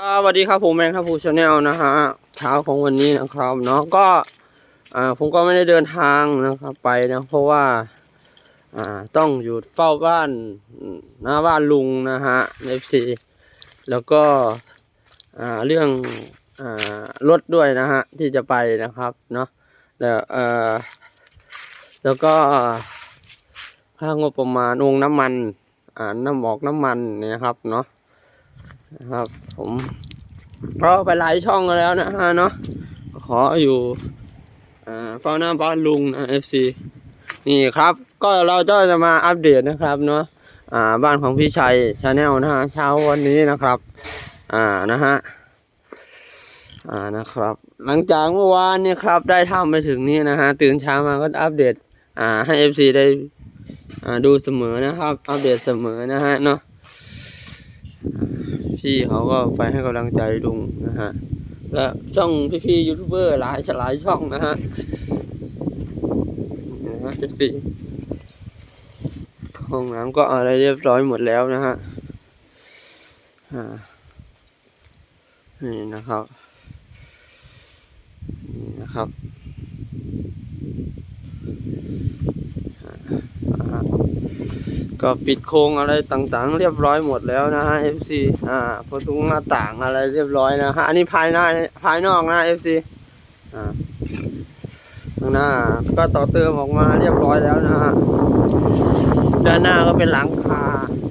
สวัสดีครับผมแมงครับผู้ชาแนลนะฮะเช้าของวันนี้นะครับเนาะก็อ่าผมก็ไม่ได้เดินทางนะครับไปนะเพราะว่าอ่าต้องอยู่เฝ้าบ้านหน้าบ้านลุงนะฮะเอฟซีแล้วก็อ่าเรื่องอ่ารถด้วยนะฮะที่จะไปนะครับเนาะแล้วเอ่อแล้วก็ค่างบประมาณองน้ำมันอ่าน้ำออกน้ำมันเนี่ยนะครับเนาะ นะครับผมก็ไปหลายช่องแล้วนะฮะเนาะขออยู่อ่าเฝ้าหน้าบ้านลุงนะ FC นี่ครับ ก็เราก็จะมาอัปเดตนะครับเนาะอ่าบ้านของพี่ชัยชาแนลนะฮะเช้าวันนี้นะครับ อ่านะฮะอ่านะครับ หลังจากเมื่อวานเนี่ยครับ ได้ทำไปถึงนี่นะฮะตื่นเช้ามาก็อัปเดตอ่าให้ FC ได้อ่าดูเสมอนะครับ อัปเดตเสมอนะฮะเนาะ พี่เขาก็ไปให้กำลังใจลุงนะฮะ และช่องพี่ๆยูทูบเบอร์หลายหลายช่องนะฮะนะฮะเอฟซีห้องน้ำก็อะไรเรียบร้อยหมดแล้วนะฮะนี่นะครับ นี่นะครับอ่า ก็ปิดโครงอะไรต่างๆ เรียบร้อยหมดแล้วนะฮะ FC อ่าประตูหน้าต่างอะไรเรียบร้อยนะฮะ อันนี้ภายหน้าภายนอกนะ FC อ่าข้างหน้าก็ต่อเติมออกมาเรียบร้อยแล้วนะฮะ ด้านหน้าก็เป็นหลังคา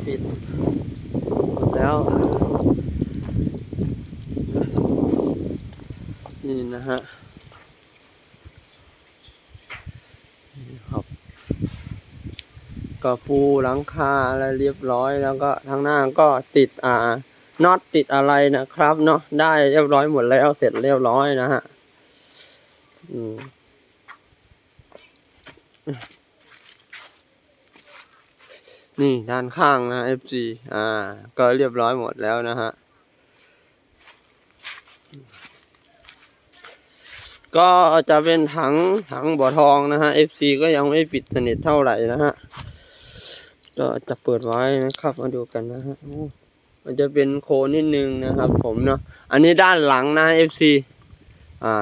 ปิดหมดแล้ว นี่นะฮะนี่ครับ ก็ปูหลังคาอะไรเรียบร้อย แล้วก็ทางหน้าก็ติดอ่าน็อตติดอะไรนะครับเนาะได้เรียบร้อยหมดแล้วเสร็จเรียบร้อยนะฮะอืมนี่ด้านข้างนะ FG อ่า ก็เรียบร้อยหมดแล้วนะฮะ ก็จะเป็นถังถังบ่อทองนะฮะ FC ก็ยังไม่ปิดสนิทเท่าไหร่นะฮะ ก็จะเปิดไว้นะครับ มาดูกันนะฮะมันจะเป็นโคนิดนึงนะครับ ผมเนาะอันนี้ด้านหลังนะ FC อ่า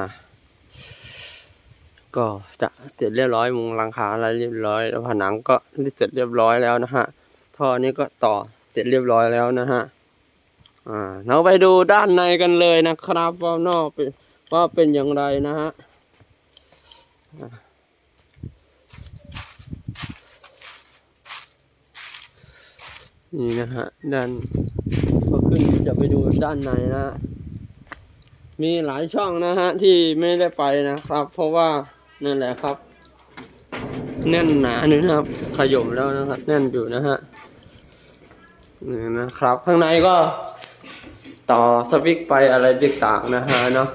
ก็จะเสร็จเรียบร้อยมุงหลังคาอะไรเรียบร้อย แล้วผนังก็เสร็จเรียบร้อยแล้วนะฮะท่อนี้ก็ต่อเสร็จเรียบร้อยแล้วนะฮะอ่าเราไปดูด้านในกันเลยนะครับว่านอกเป็นว่าเป็นอย่างไรนะฮะ นี่นะฮะด้านก็ขึ้นจะไปดูด้านในนะมีหลายช่องนะฮะที่ไม่ได้ไปนะครับ เพราะว่านั่นแหละครับ แน่นหนานี่นะครับ ขยมแล้วนะครับ แน่นอยู่นะฮะนี่นะครับ ข้างในก็ต่อสวิกไปอะไรต่างๆนะฮะเนาะ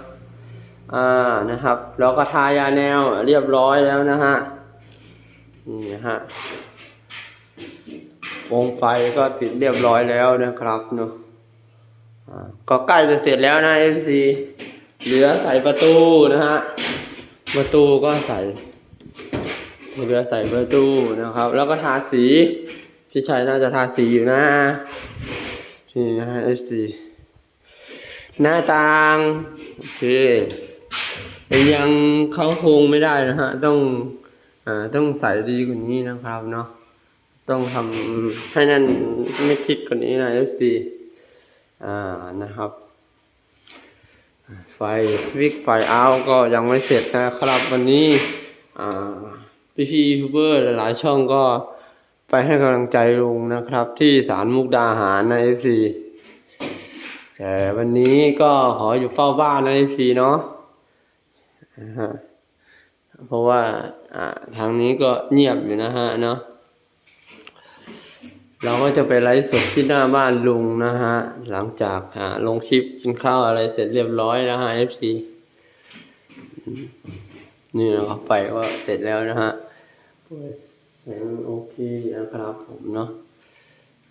อ่านะครับ แล้วก็ทายาแนวเรียบร้อยแล้วนะฮะนี่นะ วงไฟก็ติดเรียบร้อยแล้วนะครับเนาะอ่าก็ใกล้จะเสร็จแล้วนะ MC เหลือใส่ประตูนะฮะ ประตูก็ใส่เหลือใส่ประตูนะครับ แล้วก็ทาสี พี่ชัยน่าจะทาสีอยู่นะ นี่นะฮะ FC หน้าต่างโอเคยังเขาโครงไม่ได้นะฮะ ต้องอ่าต้องใส่ดีกว่านี้นะครับเนาะ ต้องทำให้นั่นไม่คิดกว่านี้นะ FC อ่านะครับไฟสวิกไฟเอาก็ยังไม่เสร็จนะครับวันนี้อ่าพี่พี่ยูทูบเบอร์หลายช่องก็ไปให้กำลังใจลุงนะครับ ที่ศาลมุกดาหารนะ FC แต่วันนี้ก็ขออยู่เฝ้าบ้านนะ FC เนาะนะฮะเพราะว่าอ่าทางนี้ก็เงียบอยู่นะฮะเนาะ เราก็จะไปไลฟ์สดที่หน้าบ้านลุงนะฮะ หลังจากอ่าลงคลิปกินข้าวอะไรเสร็จเรียบร้อยนะฮะ FC นี่นะครับไฟก็เสร็จแล้วนะฮะเปิดเสียงโอเคนะครับผมเนาะ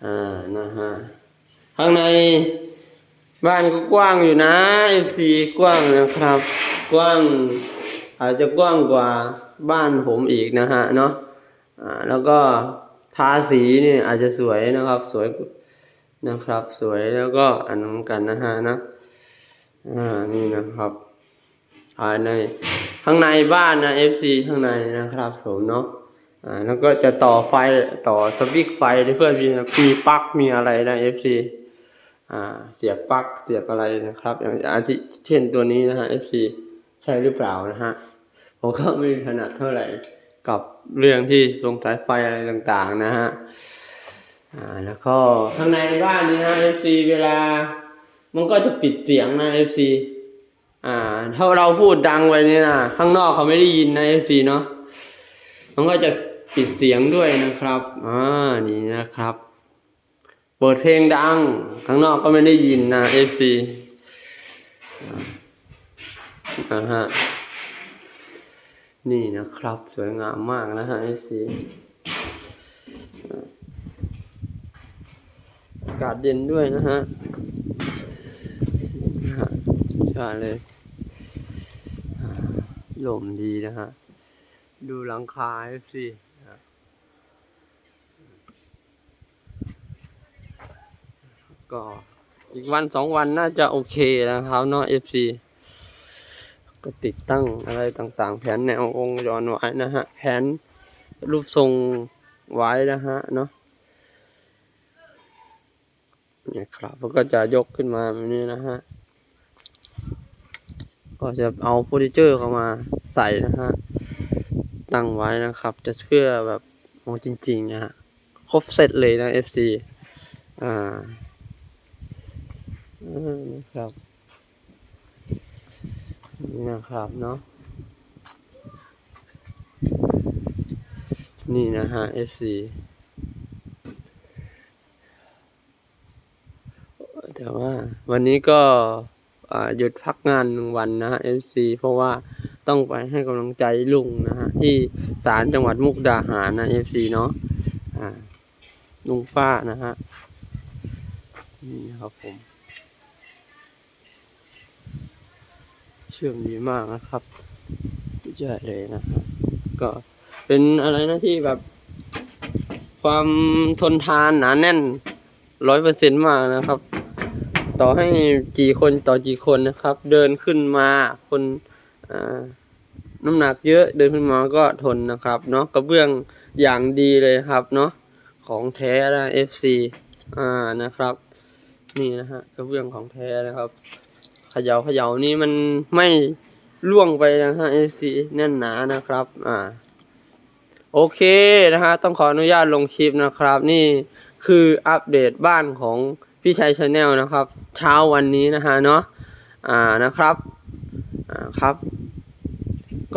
อ่า นะฮะ ข้างในบ้านก็กว้างอยู่นะ FC กว้างนะครับ กว้าง อาจจะกว้างกว่าบ้านผมอีกนะฮะเนาะ อ่า แล้วก็ ทาสีนี่อาจจะสวยนะครับ สวยนะครับ สวยแล้วก็อันนั้นกันนะฮะนะอ่านี่นะครับภายในข้างในบ้านนะ FC ข้างในนะครับผมเนาะอ่าแล้วก็จะต่อไฟต่อสวิตไฟเพื่อนมีมีปลั๊กมีอะไรนะ FC อ่าเสียบปลั๊กเสียบอะไรนะครับ อย่างอาทิเช่นตัวนี้นะฮะ FC ใช่หรือเปล่านะฮะผมก็ไม่ถนัดเท่าไหร่ กับเรื่องที่ลงสายไฟอะไรต่างๆนะฮะอ่าแล้วก็ข้างในบ้านนี้นะ FC เวลา มันก็จะปิดเสียงนะ FC อ่า ถ้าเราพูดดังไปเนี่ยนะข้างนอกเขาไม่ได้ยินนะ FC เนาะมันก็จะปิดเสียงด้วยนะครับอ่านี่นะครับ เปิดเพลงดัง ข้างนอกก็ไม่ได้ยินนะ FC อ่าฮะ นี่นะครับ สวยงามมากนะฮะ FC อากาศเย็นด้วยนะฮะใช่เลยอ่าลมดีนะฮะ ดูหลังคาสิก็อีกวันสองวันน่าจะโอเคนะครับเนาะ FC ก็ติดตั้งอะไรต่างๆ แผนแนวองค์ย้อนไว้นะฮะ แผนรูปทรงไว้นะฮะเนาะเนี่ยครับแล้วก็จะยกขึ้นมาแบบนี้นะฮะ ก็จะเอาเฟอร์นิเจอร์เข้ามาใส่นะฮะ ตั้งไว้นะครับ จะเพื่อแบบมองจริงๆนะฮะ ครบเสร็จเลยนะ FC อ่าอืมนะครับ นี่นะครับเนาะนี่นะฮะ FC แต่ว่าวันนี้ก็หยุดพักงานหนึ่งวันนะฮะ FC เพราะว่าต้องไปให้กำลังใจลุงนะฮะ ที่ศาลจังหวัดมุกดาหารนะ FC เนาะลุงฟ้านะฮะ นี่ครับผม ชื่อมดีมากนะครับใช่เลยนะฮะก็เป็นอะไรนะที่แบบ ความทนทานหนาแน่นร้อยเปอร์เซ็นต์มากนะครับ ต่อให้กี่คนต่อกี่คนนะครับ เดินขึ้นมาคนน้ำหนักเยอะเดินขึ้นมาก็ทนนะครับเนาะกระเบื้องอย่างดีเลยครับเนาะของแท้นะ FC อ่านะครับ นี่นะฮะกระเบื้องของแท้นะครับ ขยาเขย่านี่มันไม่ล่วงไปนะฮะ FC แน่นหนานะครับ อ่า โอเคนะฮะต้องขออนุญาตลงคลิปนะครับ นี่คืออัปเดตบ้านของพี่ชัยชาแนลนะครับ เช้าวันนี้นะฮะเนาะอ่านะครับ อ่าครับ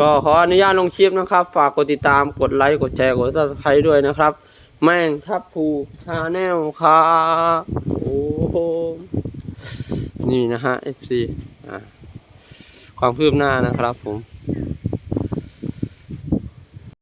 ก็ขออนุญาตลงคลิปนะครับ ฝากกดติดตามกดไลค์กดแชร์กดซับสไครต์ด้วยนะครับ แม่งทับผูชาแนลครับโอ้ นี่นะฮะ FC อ่าความคืบหน้านะครับผม